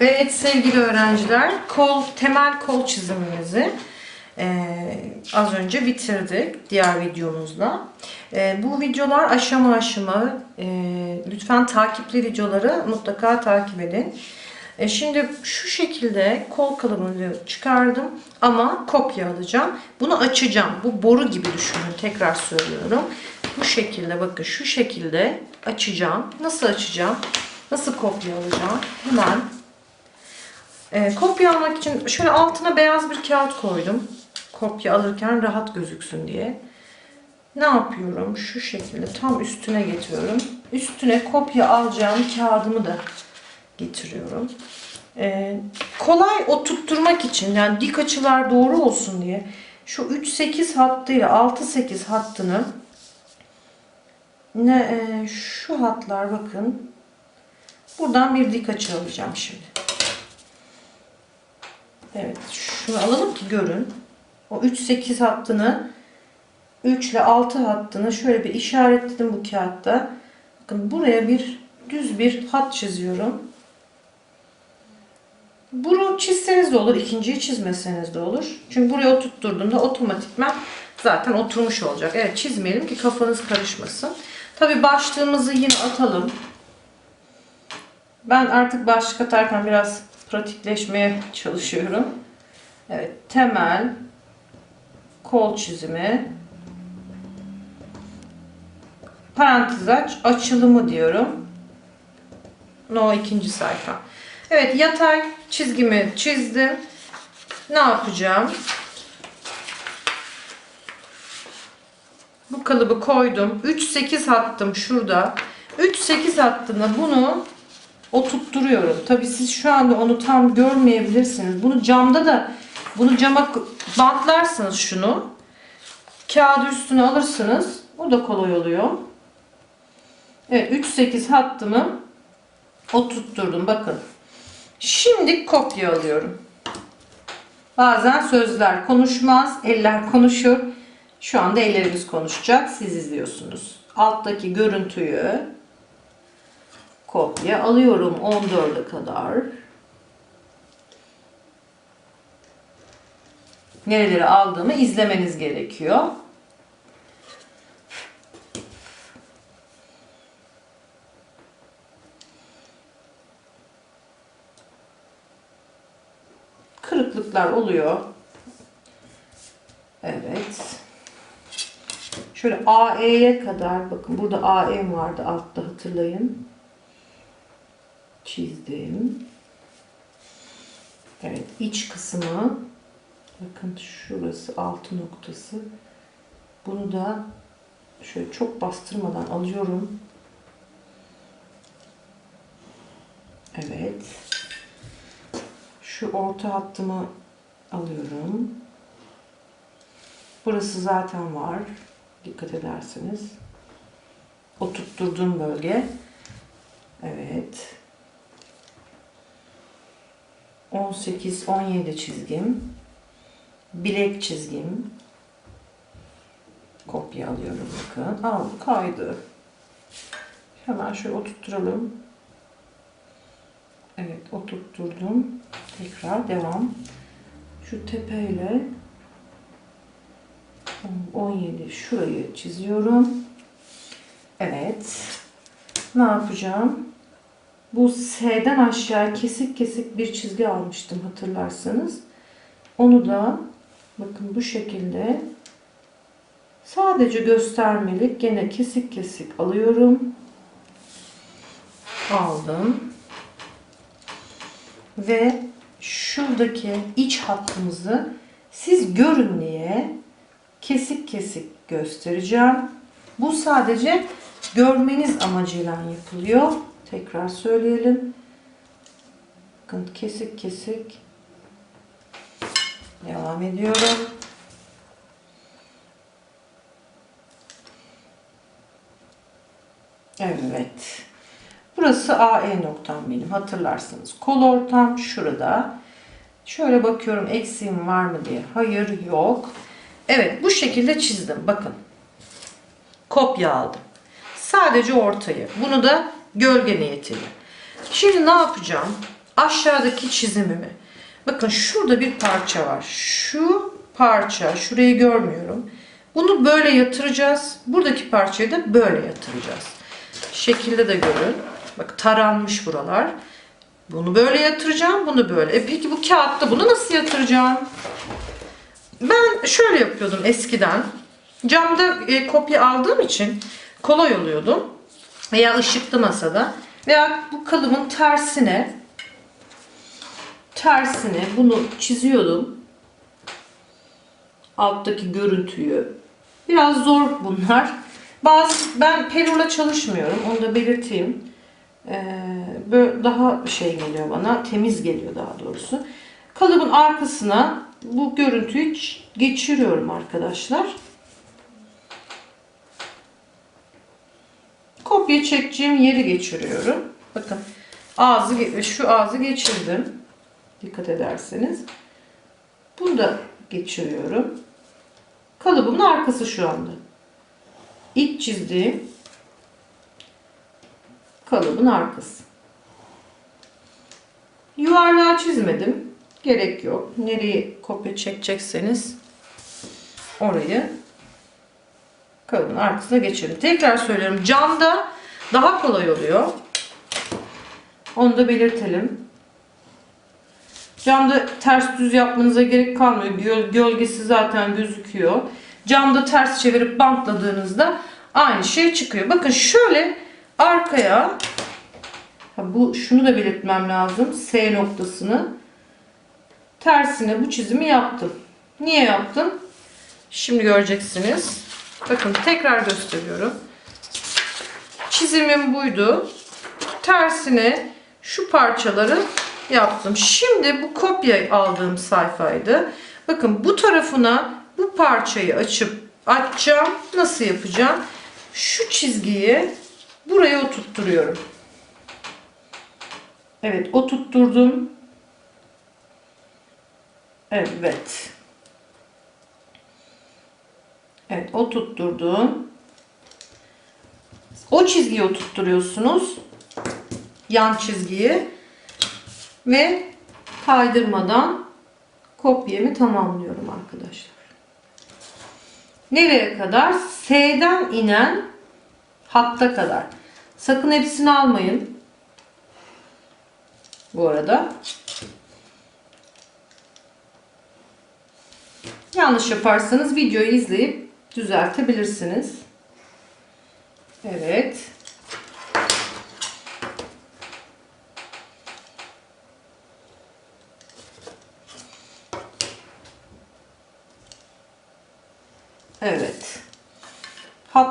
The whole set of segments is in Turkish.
Evet sevgili öğrenciler, kol temel kol çizimimizi eee, az önce bitirdik diğer videomuzla. Eee, bu videolar aşama aşama. eee, lütfen takipli videoları mutlaka takip edin. E, şimdi şu şekilde kol kalıbını çıkardım ama kopya alacağım. Bunu açacağım. Bu boru gibi düşünün. Tekrar söylüyorum. Bu şekilde bakın şu şekilde açacağım. Nasıl açacağım? Nasıl kopya alacağım? Hemen e, kopya almak için şöyle altına beyaz bir kağıt koydum. Kopya alırken rahat gözüksün diye. Ne yapıyorum? Şu şekilde tam üstüne getiriyorum. Üstüne kopya alacağım kağıdımı da getiriyorum. E, kolay oturtturmak için yani dik açılar doğru olsun diye şu 3-8 hattıyla 6-8 hattını ne e, şu hatlar bakın buradan bir dik açı alacağım şimdi. Evet şunu alalım ki görün. O 3-8 hattını 3 ile 6 hattını şöyle bir işaretledim bu kağıtta. Bakın buraya bir düz bir hat çiziyorum. Bunu çizseniz de olur, ikinciyi çizmeseniz de olur. Çünkü buraya oturtturduğumda otomatikman zaten oturmuş olacak. Evet çizmeyelim ki kafanız karışmasın. Tabi başlığımızı yine atalım. Ben artık başlık atarken biraz pratikleşmeye çalışıyorum. Evet temel kol çizimi parantez aç açılımı diyorum. No ikinci sayfa. Evet yatay çizgimi çizdim. Ne yapacağım? Bu kalıbı koydum. 3-8 hattım şurada. 3-8 hattına bunu oturtturuyorum. Tabi siz şu anda onu tam görmeyebilirsiniz. Bunu camda da bunu cama bantlarsınız şunu. Kağıdı üstüne alırsınız. O da kolay oluyor. Evet 3-8 hattımı oturtturdum. Bakın. Şimdi kopya alıyorum. Bazen sözler konuşmaz, eller konuşur. Şu anda ellerimiz konuşacak. Siz izliyorsunuz. Alttaki görüntüyü kopya alıyorum 14'e kadar. Nereleri aldığımı izlemeniz gerekiyor. Kırıklıklar oluyor. Evet. Şöyle AE'ye kadar bakın burada AE vardı altta hatırlayın. Çizdim. Evet iç kısmı bakın şurası altı noktası. Bunu da şöyle çok bastırmadan alıyorum. Evet. Şu orta hattımı alıyorum. Burası zaten var. Dikkat ederseniz. Oturtturduğum bölge. Evet. 18 17 çizgim. Bilek çizgim. Kopya alıyorum bakın. Bu kaydı. Hemen şöyle oturtturalım. Evet oturtturdum. Tekrar devam. Şu tepeyle 17 şurayı çiziyorum. Evet. Ne yapacağım? Bu S'den aşağı kesik kesik bir çizgi almıştım hatırlarsanız. Onu da bakın bu şekilde sadece göstermelik gene kesik kesik alıyorum. Aldım. Ve şuradaki iç hattımızı siz görün diye kesik kesik göstereceğim. Bu sadece görmeniz amacıyla yapılıyor. Tekrar söyleyelim. Bakın kesik kesik devam ediyorum. Evet. Burası AE noktam benim hatırlarsınız. Kol ortam şurada. Şöyle bakıyorum eksiğim var mı diye. Hayır yok. Evet bu şekilde çizdim. Bakın. Kopya aldım. Sadece ortayı. Bunu da gölge niyetiyle. Şimdi ne yapacağım? aşağıdaki çizimimi. Bakın şurada bir parça var. Şu parça, şurayı görmüyorum. Bunu böyle yatıracağız. Buradaki parçayı da böyle yatıracağız. Şekilde de görün. Bak taranmış buralar. Bunu böyle yatıracağım, bunu böyle. E peki bu kağıtta bunu nasıl yatıracağım? Ben şöyle yapıyordum eskiden. Camda e, kopya aldığım için kolay oluyordu. Veya ışıklı masada. Veya bu kalıbın tersine tersine bunu çiziyordum. Alttaki görüntüyü. Biraz zor bunlar. Bazı ben perula çalışmıyorum. Onu da belirteyim. Ee, böyle daha şey geliyor bana. Temiz geliyor daha doğrusu. Kalıbın arkasına bu görüntüyü geçiriyorum arkadaşlar. Kopya çekeceğim yeri geçiriyorum. Bakın ağzı şu ağzı geçirdim. Dikkat ederseniz. Bunu da geçiriyorum. Kalıbımın arkası şu anda. İlk çizdiğim kalıbın arkası. Yuvarlağı çizmedim. Gerek yok. Nereyi kopya çekecekseniz orayı kalıbın arkasına geçirin. Tekrar söylüyorum. Camda daha kolay oluyor. Onu da belirtelim. Camda ters düz yapmanıza gerek kalmıyor. Göl- Gölgesi zaten gözüküyor. Camda ters çevirip bantladığınızda aynı şey çıkıyor. Bakın şöyle arkaya bu şunu da belirtmem lazım. S noktasını tersine bu çizimi yaptım. Niye yaptım? Şimdi göreceksiniz. Bakın tekrar gösteriyorum. Çizimim buydu. Tersine şu parçaları yaptım. Şimdi bu kopya aldığım sayfaydı. Bakın bu tarafına bu parçayı açıp açacağım. Nasıl yapacağım? Şu çizgiyi buraya oturtturuyorum. Evet, oturtturdum. Evet. Evet, oturtturdum. O çizgiyi oturtturuyorsunuz. Yan çizgiyi ve kaydırmadan kopyamı tamamlıyorum arkadaşlar. Nereye kadar? S'den inen hatta kadar. Sakın hepsini almayın. Bu arada. Yanlış yaparsanız videoyu izleyip düzeltebilirsiniz. Evet. Evet.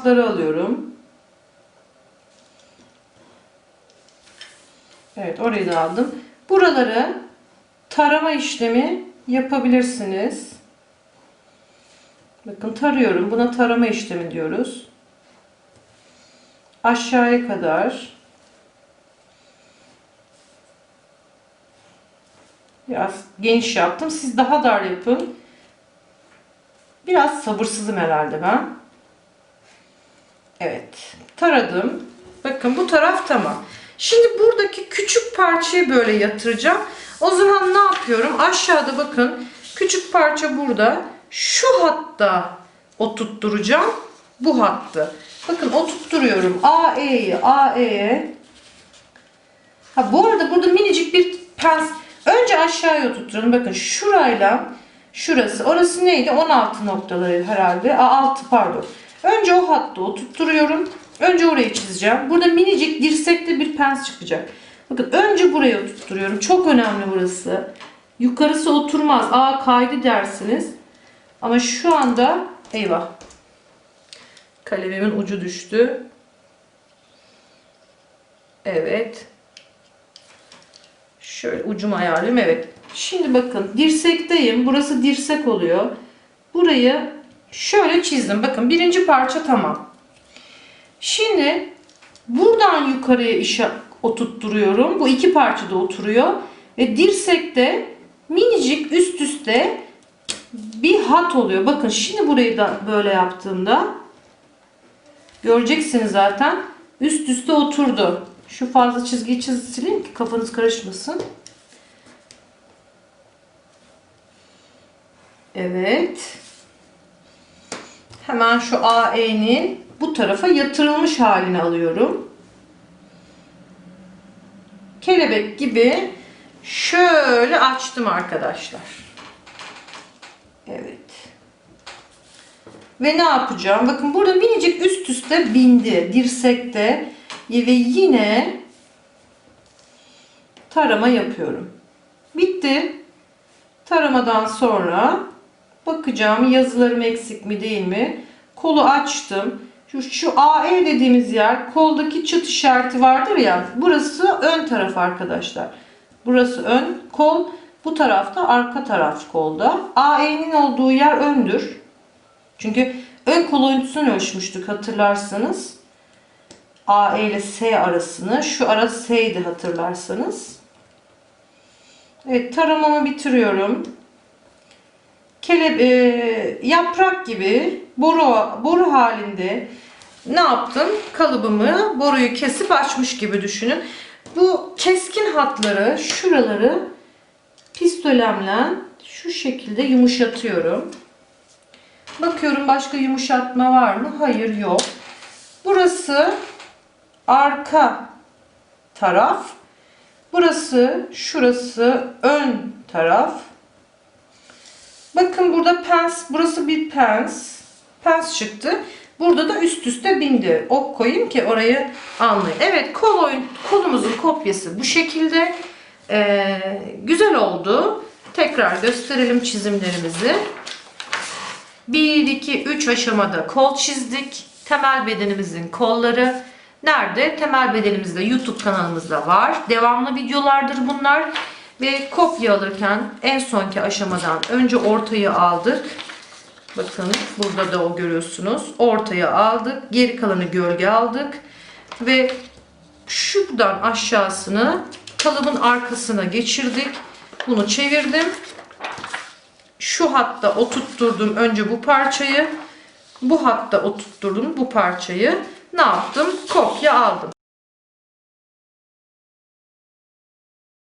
Hatları alıyorum. Evet orayı da aldım. Buraları tarama işlemi yapabilirsiniz. Bakın tarıyorum. Buna tarama işlemi diyoruz. Aşağıya kadar. Biraz geniş yaptım. Siz daha dar yapın. Biraz sabırsızım herhalde ben. Evet. Taradım. Bakın bu taraf tamam. Şimdi buradaki küçük parçayı böyle yatıracağım. O zaman ne yapıyorum? Aşağıda bakın. Küçük parça burada. Şu hatta oturtturacağım. Bu hattı. Bakın oturtturuyorum. AE'yi AE'ye. Ha bu arada burada minicik bir pens. Önce aşağıya oturtturalım. Bakın şurayla şurası. Orası neydi? 16 noktaları herhalde. Aa, 6 pardon. Önce o hattı oturtturuyorum. Önce orayı çizeceğim. Burada minicik dirsekli bir pens çıkacak. Bakın önce buraya oturtturuyorum. Çok önemli burası. Yukarısı oturmaz. Aa kaydı dersiniz. Ama şu anda eyvah. Kalemimin ucu düştü. Evet. Şöyle ucumu ayarlayayım. Evet. Şimdi bakın dirsekteyim. Burası dirsek oluyor. Burayı şöyle çizdim. Bakın birinci parça tamam. Şimdi buradan yukarıya işe oturtturuyorum. Bu iki parçada oturuyor. Ve dirsekte minicik üst üste bir hat oluyor. Bakın şimdi burayı da böyle yaptığımda göreceksiniz zaten. Üst üste oturdu. Şu fazla çizgiyi çiz ki kafanız karışmasın. Evet. Hemen şu AE'nin bu tarafa yatırılmış halini alıyorum. Kelebek gibi şöyle açtım arkadaşlar. Evet. Ve ne yapacağım? Bakın burada minicik üst üste bindi. Dirsekte. Ve yine tarama yapıyorum. Bitti. Taramadan sonra bakacağım yazılarım eksik mi değil mi? Kolu açtım. Şu, şu AE dediğimiz yer koldaki çıt işareti vardır ya. Burası ön taraf arkadaşlar. Burası ön kol. Bu tarafta arka taraf kolda. AE'nin olduğu yer öndür. Çünkü ön kol ölçüsünü ölçmüştük hatırlarsanız. AE ile S arasını. Şu ara S'ydi hatırlarsanız. Evet taramamı bitiriyorum. Keleb e, yaprak gibi boru boru halinde ne yaptım? Kalıbımı boruyu kesip açmış gibi düşünün. Bu keskin hatları şuraları pistolemle şu şekilde yumuşatıyorum. Bakıyorum başka yumuşatma var mı? Hayır yok. Burası arka taraf. Burası, şurası ön taraf. Bakın burada pens, burası bir pens. Pens çıktı. Burada da üst üste bindi. Ok koyayım ki orayı anlayın. Evet kol oyun, kolumuzun kopyası bu şekilde. Ee, güzel oldu. Tekrar gösterelim çizimlerimizi. 1, 2, 3 aşamada kol çizdik. Temel bedenimizin kolları. Nerede? Temel bedenimizde YouTube kanalımızda var. Devamlı videolardır bunlar. Ve kopya alırken en sonki aşamadan önce ortayı aldık. Bakın burada da o görüyorsunuz. Ortaya aldık. Geri kalanı gölge aldık. Ve şuradan aşağısını kalıbın arkasına geçirdik. Bunu çevirdim. Şu hatta oturtturdum önce bu parçayı. Bu hatta oturtturdum bu parçayı. Ne yaptım? Kopya aldım.